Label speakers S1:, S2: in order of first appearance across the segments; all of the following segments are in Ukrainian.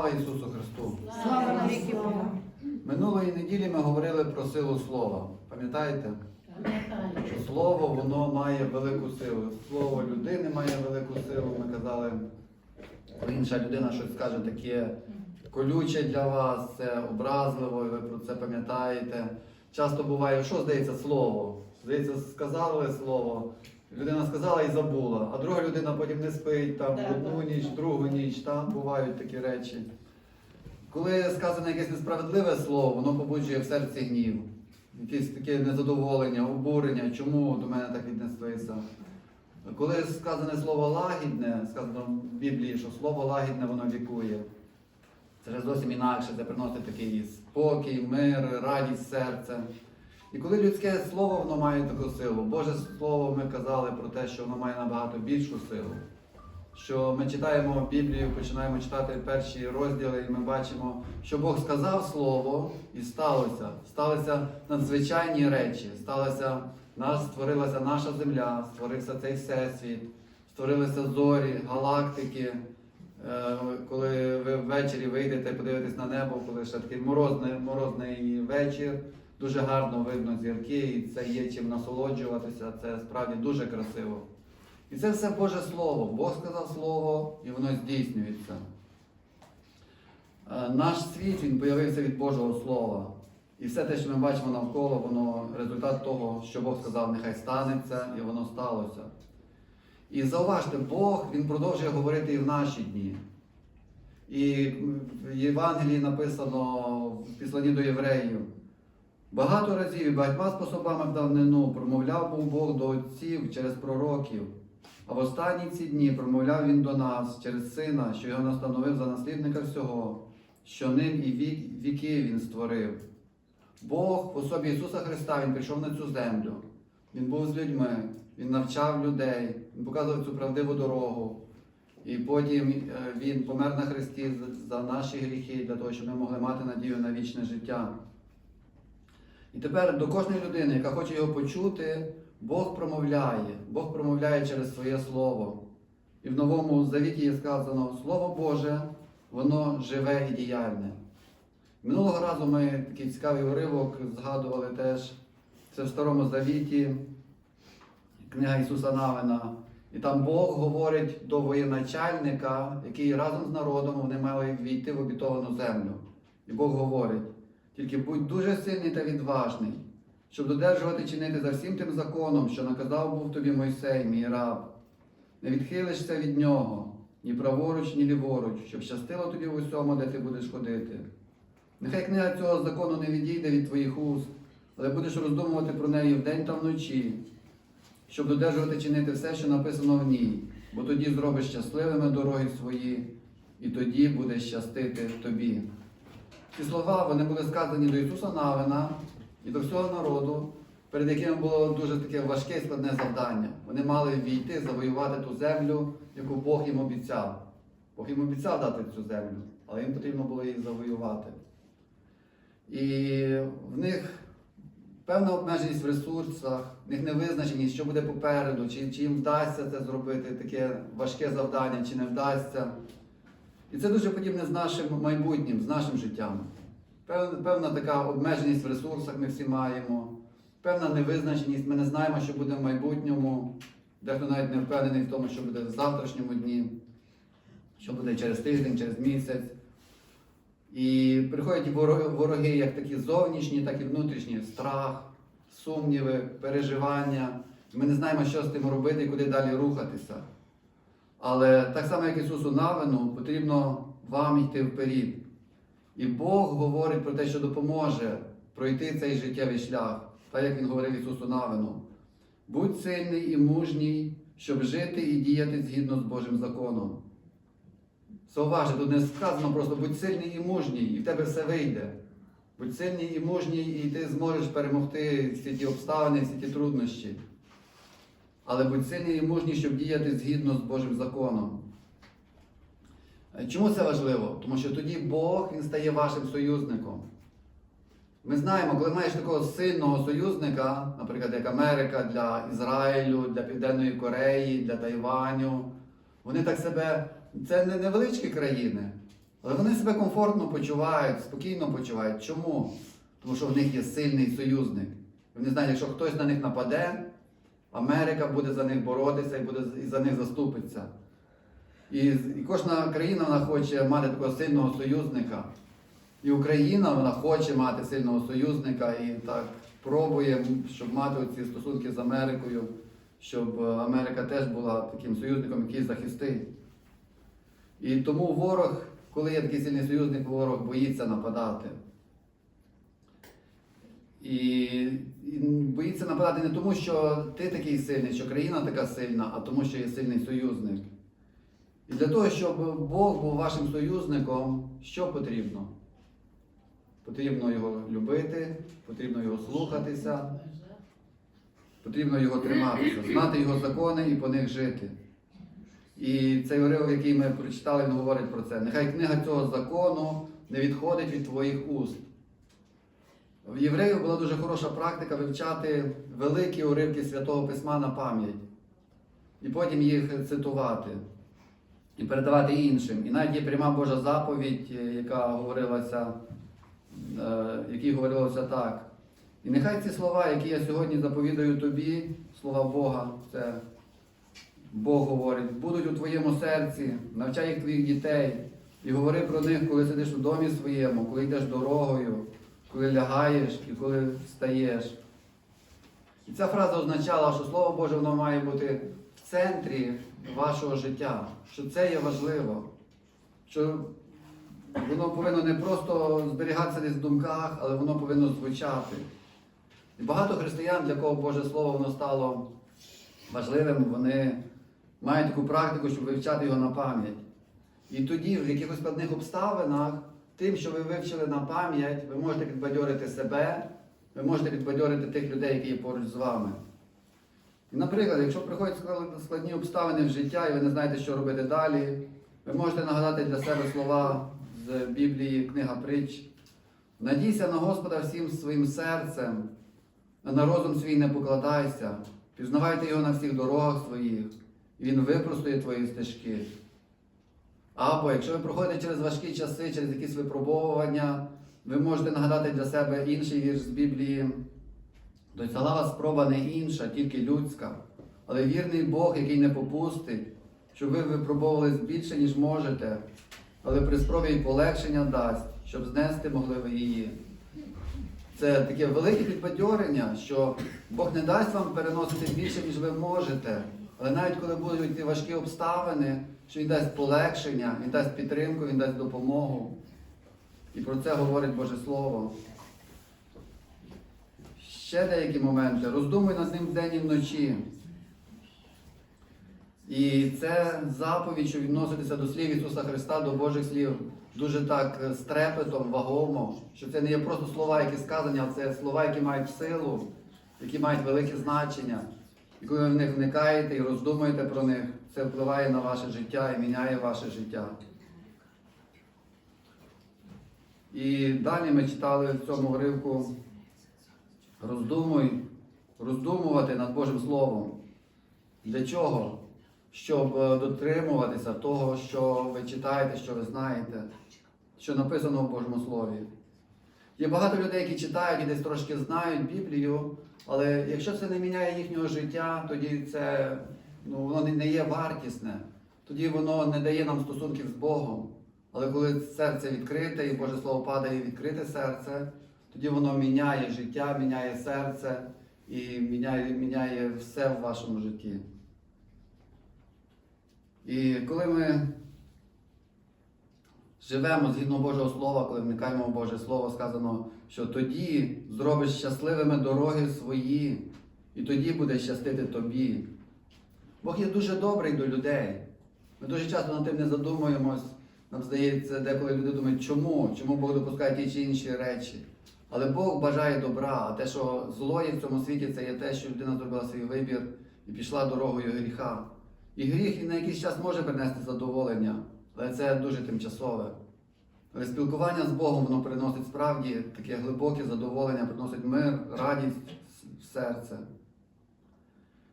S1: Слава Ісусу Христу!
S2: Слава.
S1: Минулої неділі ми говорили про силу слова. Пам'ятаєте? Що слово воно має велику силу. Слово людини має велику силу. Ми казали, коли інша людина щось скаже таке колюче для вас, це образливо, і ви про це пам'ятаєте. Часто буває, що здається слово? Здається, сказали слово. Людина сказала і забула, а друга людина потім не спить там
S2: Да,
S1: одну
S2: да,
S1: ніч,
S2: да.
S1: другу ніч, там бувають такі речі. Коли сказане якесь несправедливе слово, воно побуджує в серці гнів, якесь таке незадоволення, обурення, чому до мене так віднеслися. Коли сказане слово лагідне, сказано в Біблії, що слово лагідне воно лікує. Це вже зовсім інакше, це приносить такий спокій, мир, радість серця. І коли людське слово воно має таку силу, Боже Слово ми казали про те, що воно має набагато більшу силу. Що ми читаємо Біблію, починаємо читати перші розділи, і ми бачимо, що Бог сказав слово і сталося. Сталися надзвичайні речі. Сталося, наш, створилася наша земля, створився цей всесвіт, створилися зорі, галактики. Е, Коли ви ввечері вийдете, подивитесь на небо, коли ще такий морозний, морозний вечір, дуже гарно видно зірки, і це є чим насолоджуватися. Це справді дуже красиво. І це все Боже Слово. Бог сказав Слово, і воно здійснюється. Е, Наш світ він появився від Божого Слова. І все те, що ми бачимо навколо, воно результат того, що Бог сказав, нехай станеться, і воно сталося. І зауважте, Бог він продовжує говорити і в наші дні. І в Євангелії написано в післанні до євреїв. Багато разів і багатьма способами в давнину промовляв був Бог до отців через пророків. А в останні ці дні промовляв він до нас через сина, що його настановив за наслідника всього, що ним і вік, віки він створив. Бог в особі Ісуса Христа Він прийшов на цю землю. Він був з людьми, Він навчав людей, Він показував цю правдиву дорогу. І потім е, Він помер на Христі за- за наші гріхи, для того, щоб ми могли мати надію на вічне життя. І тепер до кожної людини, яка хоче його почути, Бог промовляє. Бог промовляє через своє слово. І в Новому Завіті є сказано, Слово Боже, воно живе і діяльне. Минулого разу ми такий цікавий уривок згадували теж. Це в Старому Завіті, книга Ісуса Навина. І там Бог говорить до воєначальника, який разом з народом вони мали війти в обітовану землю. І Бог говорить: тільки будь дуже сильний та відважний, щоб додержувати чинити за всім тим законом, що наказав був тобі Мойсей, мій раб. Не відхилишся від нього, ні праворуч, ні ліворуч, щоб щастило тобі в усьому, де ти будеш ходити. Нехай книга цього закону не відійде від твоїх уст, але будеш роздумувати про неї вдень та вночі, щоб додержувати чинити все, що написано в ній, бо тоді зробиш щасливими дороги свої, і тоді буде щастити тобі. Ці слова вони були сказані до Ісуса Навина і до всього народу, перед якими було дуже таке важке і складне завдання. Вони мали війти, завоювати ту землю, яку Бог їм обіцяв. Бог їм обіцяв дати цю землю, але їм потрібно було її завоювати. І в них певна обмеженість в ресурсах, в них невизначеність, що буде попереду, чи, чи їм вдасться це зробити, таке важке завдання, чи не вдасться. І це дуже подібне з нашим майбутнім, з нашим життям. Певна, така обмеженість в ресурсах ми всі маємо, певна невизначеність, ми не знаємо, що буде в майбутньому. Дехто навіть не впевнений в тому, що буде в завтрашньому дні, що буде через тиждень, через місяць. І приходять вороги як такі зовнішні, так і внутрішні страх, сумніви, переживання. Ми не знаємо, що з тим робити і куди далі рухатися. Але так само, як Ісусу Навину, потрібно вам йти вперед. І Бог говорить про те, що допоможе пройти цей життєвий шлях, так як Він говорив Ісусу Навину. Будь сильний і мужній, щоб жити і діяти згідно з Божим законом. Зауважте, тут не сказано просто будь сильний і мужній, і в тебе все вийде. Будь сильний і мужній, і ти зможеш перемогти всі ті обставини, всі ті труднощі. Але будь сильний і мужній, щоб діяти згідно з Божим законом. Е, Чому це важливо? Тому що тоді Бог він стає вашим союзником. Ми знаємо, коли маєш такого сильного союзника, наприклад, як Америка для Ізраїлю, для Південної Кореї, для Тайваню, вони так себе. Це не невеличкі країни, Але вони себе комфортно почувають, спокійно почувають. Чому? Тому що в них є сильний союзник. Вони знають, якщо хтось на них нападе, Америка буде за них боротися і буде за них заступиться. І, і кожна країна вона хоче мати такого сильного союзника. І Україна вона хоче мати сильного союзника і так пробує, щоб мати ці стосунки з Америкою, щоб е, Америка теж була таким союзником, який захистить. І тому ворог, коли є такий сильний союзник, ворог боїться нападати. І боїться нападати не тому, що ти такий сильний, що країна така сильна, а тому, що є сильний союзник. І для того, щоб Бог був вашим союзником, що потрібно? Потрібно його любити, потрібно його слухатися, потрібно його триматися, знати його закони і по них жити. І цей уривок, який ми прочитали, він говорить про це. Нехай книга цього закону не відходить від твоїх уст. В євреїв була дуже хороша практика вивчати великі уривки Святого Письма на пам'ять і потім їх цитувати і передавати іншим. І навіть є пряма Божа заповідь, е, яка говорилася, е, якій говорилося так. І нехай ці слова, які я сьогодні заповідаю тобі, слова Бога, це Бог говорить, будуть у твоєму серці, навчай їх твоїх дітей, і говори про них, коли сидиш у домі своєму, коли йдеш дорогою, коли лягаєш і коли встаєш. І ця фраза означала, що Слово Боже воно має бути в центрі вашого життя, що це є важливо, що воно повинно не просто зберігатися десь в думках, але воно повинно звучати. І багато християн, для кого Боже Слово воно стало важливим, вони мають таку практику, щоб вивчати його на пам'ять. І тоді, в якихось складних обставинах, тим, що ви вивчили на пам'ять, ви можете підбадьорити себе, ви можете підбадьорити тих людей, які є поруч з вами. І, наприклад, якщо приходять складні обставини в життя і ви не знаєте, що робити далі, ви можете нагадати для себе слова з Біблії, книга притч. Надійся на Господа всім своїм серцем, а на розум свій не покладайся, пізнавайте його на всіх дорогах своїх, і він випростує твої стежки. Або якщо ви проходите через важкі часи, через якісь випробовування, ви можете нагадати для себе інший вірш з Біблії. Досягла вас спроба не інша, тільки людська, але вірний Бог, який не попустить, щоб ви випробовувались більше, ніж можете, але при спробі й полегшення дасть, щоб знести могли ви її. Це таке велике підбадьорення, що Бог не дасть вам переносити більше, ніж ви можете. Але навіть коли будуть ці важкі обставини, що Він дасть полегшення, Він дасть підтримку, Він дасть допомогу. І про це говорить Боже Слово. Ще деякі моменти. Роздумуй над ним вдень і вночі. І це заповідь, що відноситися до слів Ісуса Христа, до Божих слів, дуже так е, з трепетом, вагомо, що це не є просто слова, які сказані, а це слова, які мають силу, які мають велике значення. І коли ви в них вникаєте і роздумуєте про них, це впливає на ваше життя і міняє ваше життя. І далі ми читали в цьому уривку роздумуй, роздумувати над Божим Словом. Для чого? Щоб е, дотримуватися того, що ви читаєте, що ви знаєте, що написано в Божому Слові. Є багато людей, які читають і десь трошки знають Біблію, але якщо це не міняє їхнього життя, тоді це ну, воно не- є вартісне, тоді воно не дає нам стосунків з Богом. Але коли серце відкрите і Боже Слово падає в відкрите серце, тоді воно міняє життя, міняє серце і міняє, міняє все в вашому житті. І коли ми живемо згідно Божого Слова, коли вникаємо в Боже Слово, сказано, що тоді зробиш щасливими дороги свої, і тоді буде щастити тобі. Бог є дуже добрий до людей. Ми дуже часто над тим не задумуємось. Нам здається, деколи люди думають, чому? Чому Бог допускає ті чи інші речі. Але Бог бажає добра, а те, що зло є в цьому світі, це є те, що людина зробила свій вибір і пішла дорогою гріха. І гріх на якийсь час може принести задоволення, але це дуже тимчасове. Але спілкування з Богом воно приносить справді таке глибоке задоволення, приносить мир, радість в серце.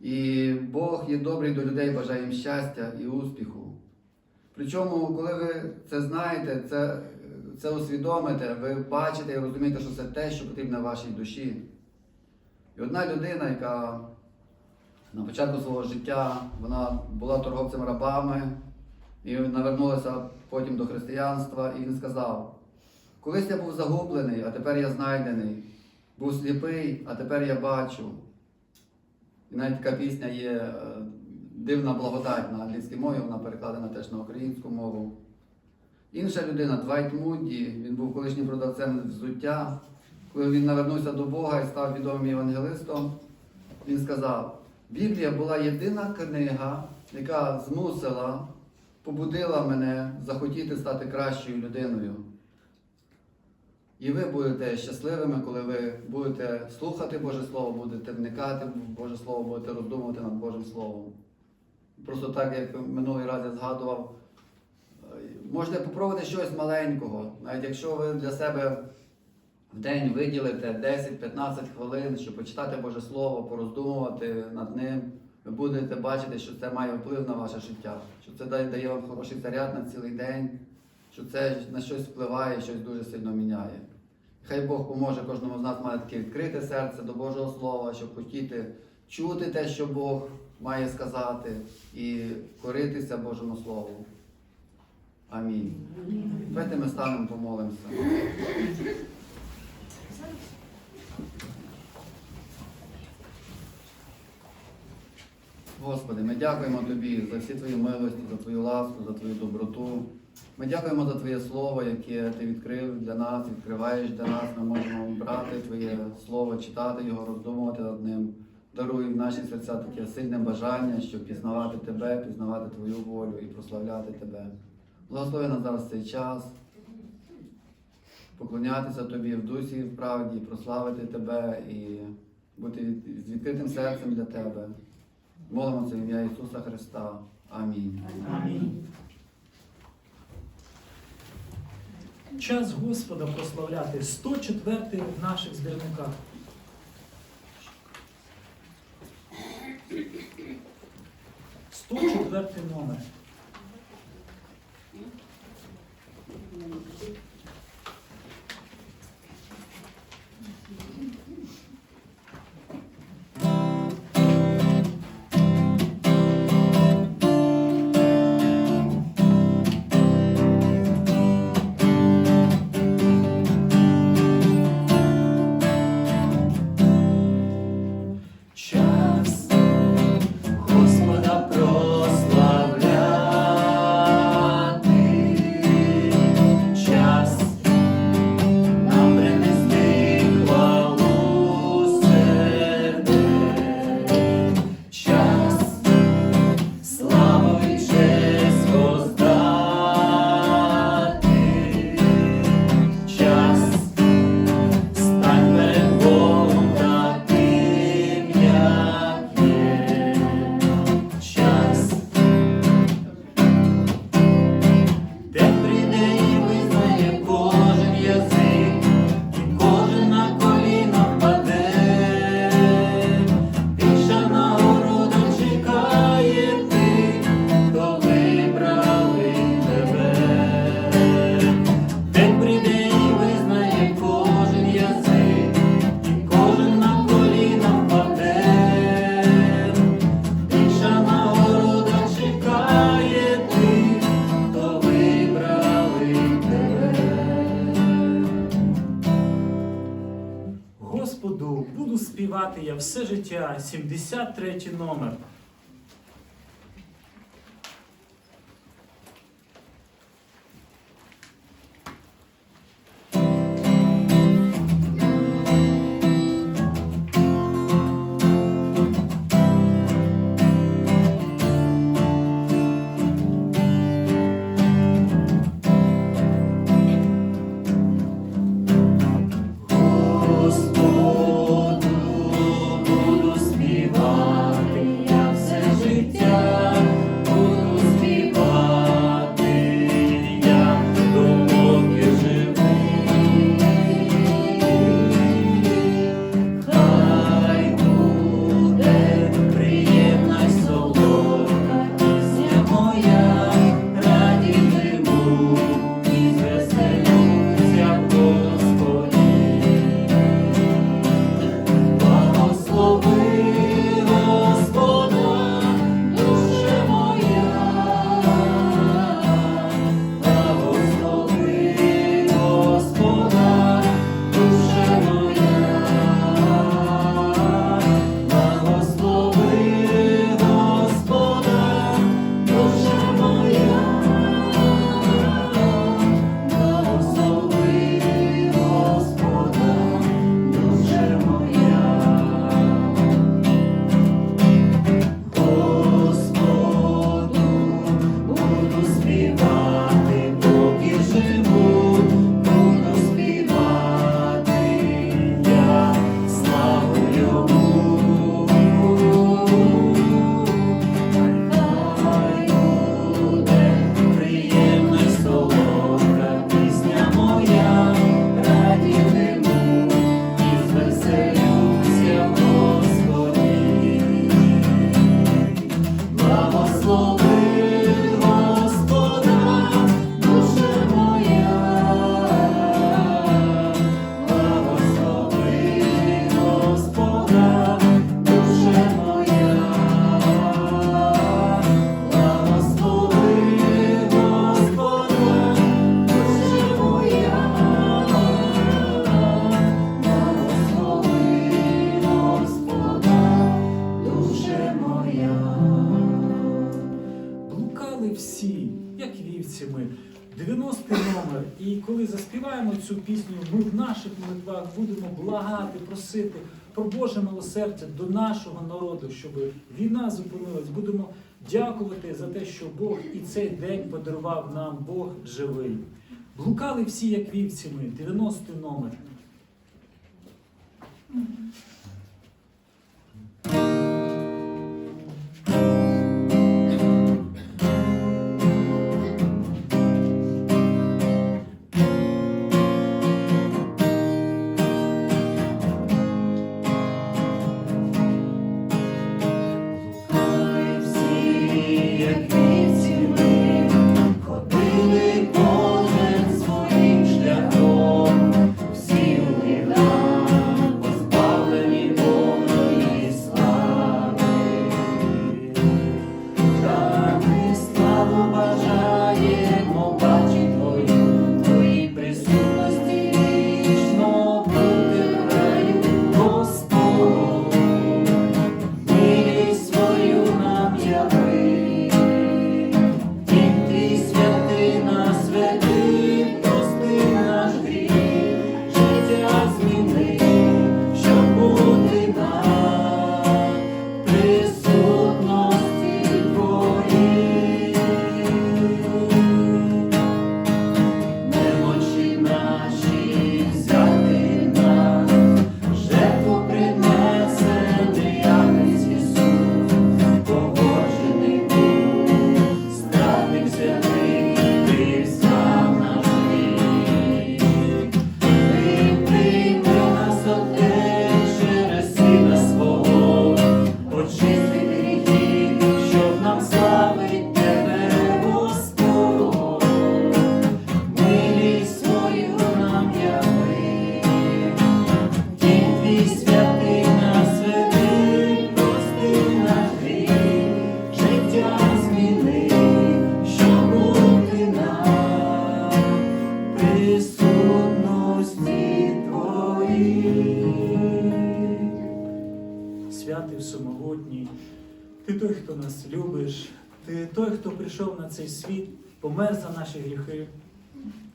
S1: І Бог є добрий до людей, бажає їм щастя і успіху. Причому, коли ви це знаєте, це, це усвідомите, ви бачите і розумієте, що це те, що потрібно вашій душі. І одна людина, яка на початку свого життя вона була торговцем рабами і навернулася потім до християнства, і він сказав: колись я був загублений, а тепер я знайдений, був сліпий, а тепер я бачу. І навіть така пісня є е, Дивна благодать на англійській мові, вона перекладена теж на українську мову. Інша людина, Двайт Мудді, він був колишнім продавцем взуття. Коли він навернувся до Бога і став відомим євангелистом, він сказав: Біблія була єдина книга, яка змусила, побудила мене захотіти стати кращою людиною. І ви будете щасливими, коли ви будете слухати Боже Слово, будете вникати в Боже Слово, будете роздумувати над Божим Словом. Просто так, як минулий раз я згадував, можете попробувати щось маленького, навіть якщо ви для себе в день виділите 10-15 хвилин, щоб почитати Боже Слово, пороздумувати над ним, ви будете бачити, що це має вплив на ваше життя, що це дає вам хороший заряд на цілий день, що це на щось впливає, щось дуже сильно міняє. Хай Бог поможе кожному з нас мати таке відкрите серце до Божого Слова, щоб хотіти чути те, що Бог має сказати, і коритися Божому Слову. Амінь. Давайте ми станемо, помолимося. Господи, ми дякуємо Тобі за всі Твої милості, за Твою ласку, за Твою доброту. Ми дякуємо за Твоє Слово, яке Ти відкрив для нас, відкриваєш для нас. Ми можемо брати Твоє Слово, читати його, роздумувати над ним. Даруй в наші серця таке сильне бажання, щоб пізнавати Тебе, пізнавати Твою волю і прославляти Тебе. Благослови нас зараз цей час, поклонятися Тобі в дусі і в правді, прославити Тебе і бути з відкритим серцем для Тебе. Молимо це в ім'я Ісуса Христа. Амінь.
S3: Амінь. Час Господа прославляти 104 в наших збірниках. Сто четвертий номер. Життя, 73 номер. Заспіваємо цю пісню, ми в наших молитвах будемо благати, просити про Боже милосердя до нашого народу, щоб війна зупинилась. Будемо дякувати за те, що Бог і цей день подарував нам Бог живий. Блукали всі, як вівці ми, 90 номер. Той, хто прийшов на цей світ, помер за наші гріхи.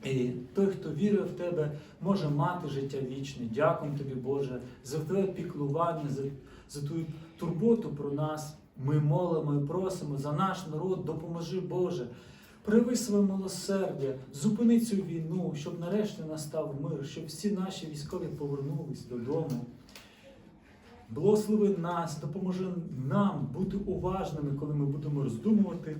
S3: І той, хто вірив в тебе, може мати життя вічне. Дякуємо тобі, Боже, за твоє піклування, за, за твою турботу про нас. Ми молимо і просимо за наш народ, допоможи, Боже. Прояви своє милосердя, зупини цю війну, щоб нарешті настав мир, щоб всі наші військові повернулись додому. Благослови нас, допоможи нам бути уважними, коли ми будемо роздумувати,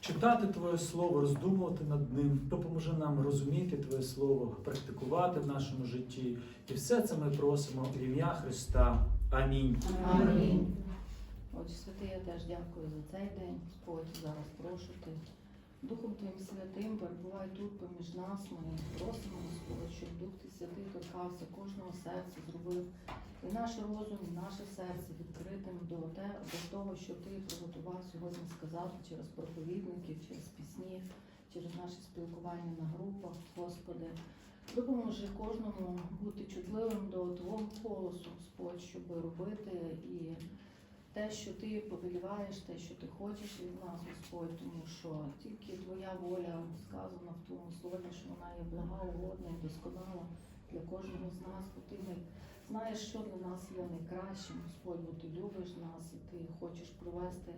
S3: читати Твоє Слово, роздумувати над ним. Допоможи нам розуміти Твоє Слово, практикувати в нашому житті. І все це ми просимо в ім'я Христа. Амінь.
S2: Амінь. Отче святий, я теж дякую за цей день. Господь, зараз прошу ти. Духом Твоїм святим перебувай тут поміж нас. Ми просимо, Господь, щоб Дух Ти святий торкався кожного серця, зробив і наш розум, і наше серце відкритим до, те, до того, що ти приготував сьогодні сказати через проповідників, через пісні, через наше спілкування на групах, Господи. Допоможи кожному бути чутливим до Твого голосу, Господь, щоб робити і те, що ти повеліваєш, те, що ти хочеш від нас, Господь, тому що тільки Твоя воля сказана в Твоєму слові, що вона є блага, угодна і досконала для кожного з нас, бо ти не знаєш, що для нас є найкращим, Господь, бо ти любиш нас і ти хочеш провести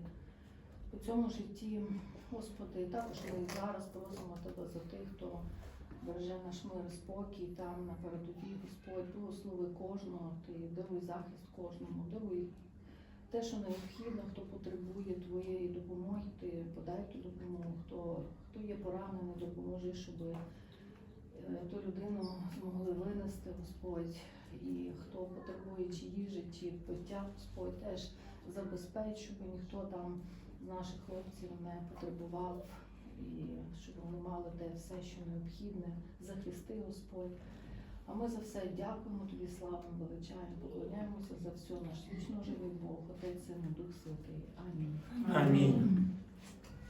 S2: у цьому житті, Господи, і також ми зараз просимо Тебе за тих, хто береже наш мир спокій там на передовій, Господь, благослови кожного, ти даруй захист кожному, даруй те, що необхідно, хто потребує твоєї допомоги, ти подай ту допомогу, хто, хто є поранений, допоможи, щоб е, ту людину змогли винести, Господь, і хто потребує чи їжі, чи пиття, Господь теж забезпеч, щоб ніхто там з наших хлопців не потребував, і щоб вони мали те все, що необхідне, захисти, Господь. А ми за все дякуємо тобі, славимо, величаємо, поклоняємося за все, наш вічно живий Бог, Отець Син Дух Святий. Амінь.
S3: Амінь.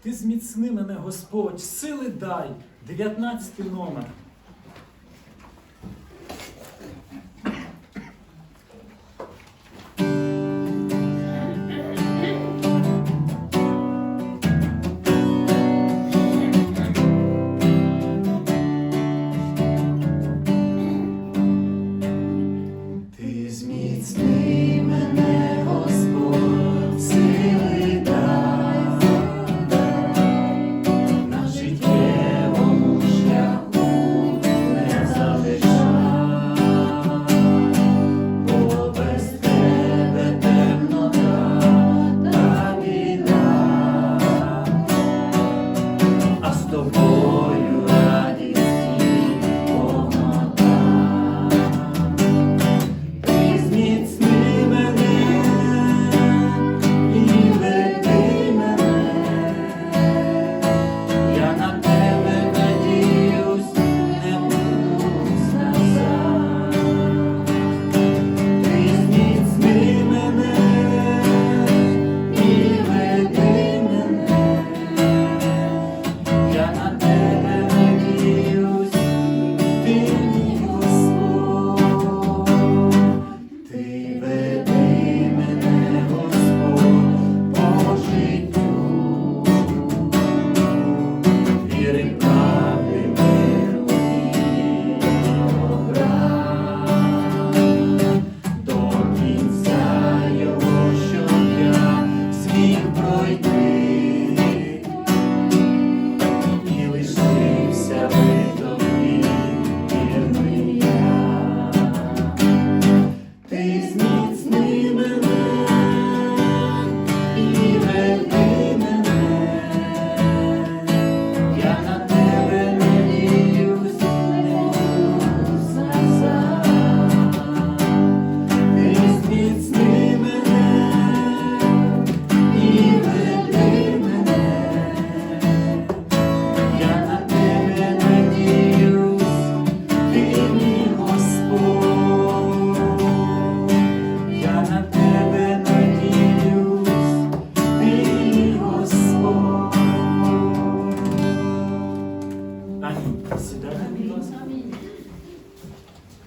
S3: Ти зміцни мене, Господь, сили дай. 19 номер.